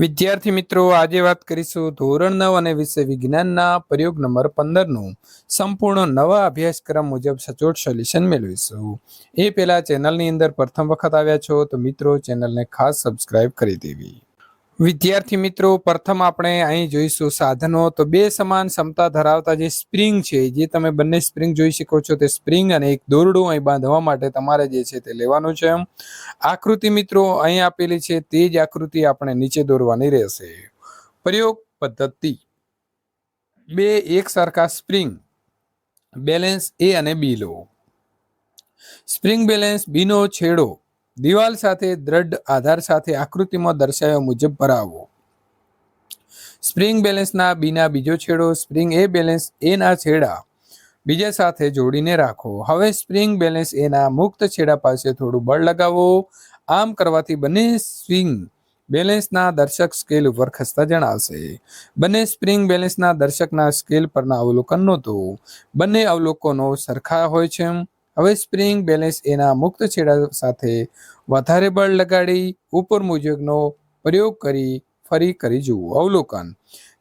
વિદ્યાર્થી મિત્રો, આજે વાત કરીશું ધોરણ નવ અને વિષય વિજ્ઞાનના પ્રયોગ નંબર પંદરનું. સંપૂર્ણ નવા અભ્યાસક્રમ મુજબ સચોટ સોલ્યુશન મેળવીશું. એ પહેલા ચેનલની અંદર પ્રથમ વખત આવ્યા છો તો મિત્રો, ચેનલને ખાસ સબસ્ક્રાઇબ કરી દેવી. વિદ્યાર્થી મિત્રો, પ્રથમ આપણે અહીં જોઈશું સાધનો. તો બે સમાન ક્ષમતા ધરાવતા જે સ્પ્રિંગ છે, જે તમે બંને સ્પ્રિંગ જોઈ શકો છો, તે સ્પ્રિંગ અને એક દોરડું અહીં બાંધવા માટે તમારે જે છે તે લેવાનું છે. આકૃતિ મિત્રો, અહીં આપેલી છે, તે જ આકૃતિ આપણે નીચે દોરવાની રહેશે. પ્રયોગ પદ્ધતિ. બે, એક સરખા સ્પ્રિંગ બેલેન્સ એ અને બી લો. સ્પ્રિંગ બેલેન્સ બીનો છેડો. દિવાલ સાથે, દ્રઢ આધાર સાથે આકૃતિમાં દર્શાવ્યા મુજબ ભરાવો. સ્પ્રિંગ બેલેન્સના બીના બીજો છેડો, સ્પ્રિંગ એ બેલેન્સ એના છેડા બીજા સાથે જોડીને રાખો. હવે સ્પ્રિંગ બેલેન્સ એના મુક્ત છેડા પાસે થોડું બળ લગાવો. આમ કરવાથી બંને સ્વિંગ બેલેન્સના દર્શક સ્કેલ ઉપર ખસતા જણાશે. બંને સ્પ્રિંગ બેલેન્સના દર્શકના સ્કેલ પરના અવલોકન નહોતો બંને અવલોકનો સરખા હોય છે હવે સ્પ્રિંગ બેલેન્સ એના મુક્ત છેડા સાથે વધારે બળ લગાડી ઉપર મુજબનો પ્રયોગ કરી ફરી કરી જુઓ. અવલોકન.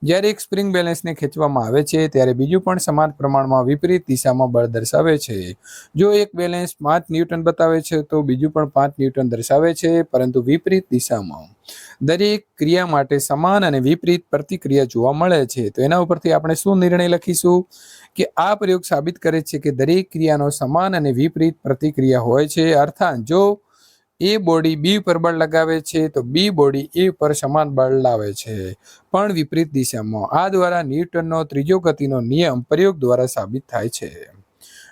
જ્યારે એક સ્પ્રિંગ બેલેન્સને ખેંચવામાં આવે છે, ત્યારે બીજું પણ સમાન પ્રમાણમાં વિપરીત દિશામાં બળ દર્શાવે છે. જો એક બેલેન્સ પાંચ ન્યૂટન બતાવે છે, તો બીજું પણ પાંચ ન્યૂટન દર્શાવે છે, પરંતુ વિપરીત દિશામાં. દરેક ક્રિયા માટે સમાન અને વિપરીત પ્રતિક્રિયા જોવા મળે છે. તો એના ઉપરથી આપણે શું નિર્ણય લખીશું? કે આ પ્રયોગ સાબિત કરે છે કે દરેક ક્રિયાનો સમાન અને વિપરીત પ્રતિક્રિયા હોય છે. અર્થાત જો એ બોડી બી પર બળ લગાવે છે, તો બી બોડી એ પર સમાન બળ લાવે છે. પણ વિપરીત દિશામાં, આ દ્વારા ન્યૂટનનો ત્રીજો ગતિનો નિયમ પ્રયોગ દ્વારા સાબિત થાય છે.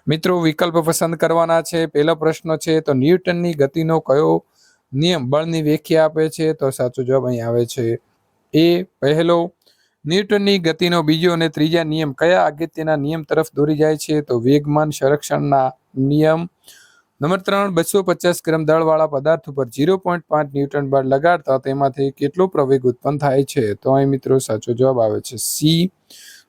મિત્રો, વિકલ્પ પસંદ કરવાના છે. પહેલો પ્રશ્ન છે, તો ન્યૂટનની ગતિનો કયો નિયમ બળની વ્યાખ્યા આપે છે? તો સાચો જવાબ અહીં આવે છે, એ પહેલો, ન્યૂટનની ગતિનો બીજો અને ત્રીજા નિયમ કયા અગત્યના નિયમ તરફ દોરી જાય છે? તો વેગમાન સંરક્ષણના નિયમ નંબર ત્રણ, બસો પચાસ ગ્રામ દળવાળા પદાર્થ ઉપર ઝીરો પોઈન્ટ પાંચ ન્યૂટન બળ લગાડતા તેમાંથી કેટલો પ્રવેગ ઉત્પન્ન થાય છે? તો અહીં મિત્રો સાચો જવાબ આવે છે સી.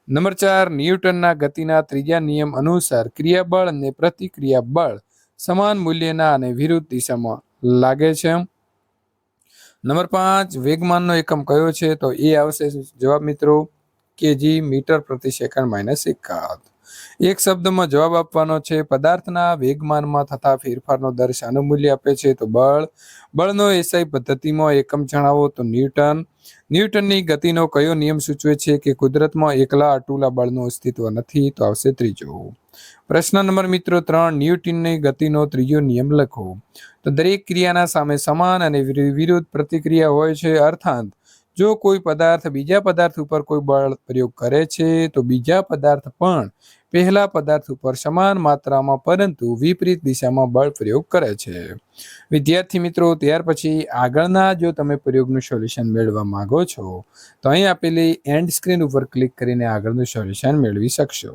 નંબર ચાર, ન્યૂટનના ગતિના ત્રીજા નિયમ અનુસાર ક્રિયાબળ અને પ્રતિક્રિયા બળ સમાન મૂલ્યના અને વિરુદ્ધ દિશામાં લાગે છે. નંબર પાંચ, વેગમાનનો એકમ કયો છે? તો એ આવશે જવાબ મિત્રો કેજી મીટર પ્રતિ સેકન્ડ માઇનસ એકાદ. એક શબ્દમાં જવાબ આપવાનો છે, પદાર્થના વેગમાનમાં થતા ફેરફારનો દર શાનું મૂલ્ય આપે છે? તો બળ. બળનો એસઆઈ પદ્ધતિમાં એકમ જણાવો તો ન્યૂટન. ન્યૂટનની ગતિનો કયો નિયમ સૂચવે છે કે કુદરતમાં એકલા અટુલા બળનું અસ્તિત્વ નથી? તો આવશે ત્રીજો. પ્રશ્ન નંબર મિત્રો ત્રણ, ન્યૂટનની ગતિનો ત્રીજો નિયમ લખો. તો દરેક ક્રિયાના સામે સમાન અને વિરુદ્ધ પ્રતિક્રિયા હોય છે, અર્થાત જો કોઈ પદાર્થ બીજા પદાર્થ ઉપર કોઈ બળ પ્રયોગ કરે છે, તો બીજા પદાર્થ પણ પહેલા પદાર્થ ઉપર સમાન માત્રામાં પરંતુ વિપરીત દિશામાં બળ પ્રયોગ કરે છે. વિદ્યાર્થી મિત્રો, ત્યાર પછી આગળના જો તમે પ્રયોગનું સોલ્યુશન મેળવવા માંગો છો, તો અહીં આપેલી એન્ડ સ્ક્રીન ઉપર ક્લિક કરીને આગળનું સોલ્યુશન મેળવી શકશો.